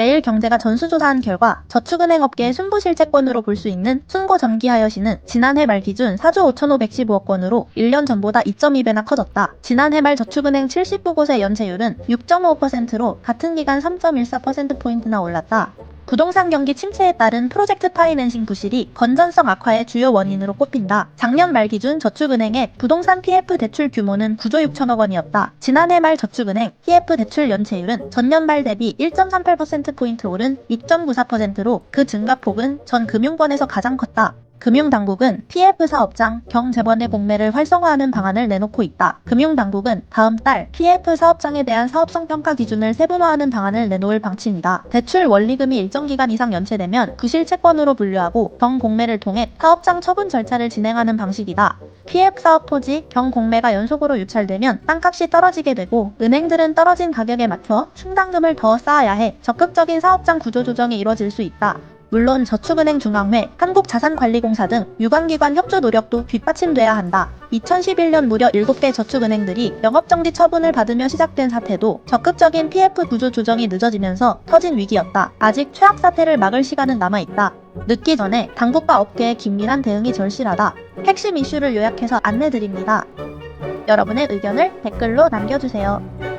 내일 경제가 전수조사한 결과 저축은행 업계의 순부실채권으로 볼 수 있는 순고 정기 하여시는 지난해 말 기준 4조 5,515억 원으로 1년 전보다 2.2배나 커졌다. 지난해 말 저축은행 79곳의 연체율은 6.5%로 같은 기간 3.14%포인트나 올랐다. 부동산 경기 침체에 따른 프로젝트 파이낸싱 부실이 건전성 악화의 주요 원인으로 꼽힌다. 작년 말 기준 저축은행의 부동산 PF 대출 규모는 9조 6천억 원이었다. 지난해 말 저축은행 PF 대출 연체율은 전년 말 대비 1.38%포인트 오른 2.94%로 그 증가폭은 전 금융권에서 가장 컸다. 금융당국은 PF 사업장 경제번의 공매를 활성화하는 방안을 내놓고 있다. 금융당국은 다음 달 PF 사업장에 대한 사업성 평가 기준을 세분화하는 방안을 내놓을 방침이다. 대출 원리금이 일정 기간 이상 연체되면 부실채권으로 분류하고 경공매를 통해 사업장 처분 절차를 진행하는 방식이다. PF 사업 토지 경공매가 연속으로 유찰되면 땅값이 떨어지게 되고 은행들은 떨어진 가격에 맞춰 충당금을 더 쌓아야 해 적극적인 사업장 구조 조정이 이뤄질 수 있다. 물론 저축은행 중앙회, 한국자산관리공사 등 유관기관 협조 노력도 뒷받침돼야 한다. 2011년 무려 7개 저축은행들이 영업정지 처분을 받으며 시작된 사태도 적극적인 PF 구조 조정이 늦어지면서 터진 위기였다. 아직 최악 사태를 막을 시간은 남아있다. 늦기 전에 당국과 업계의 긴밀한 대응이 절실하다. 핵심 이슈를 요약해서 안내드립니다. 여러분의 의견을 댓글로 남겨주세요.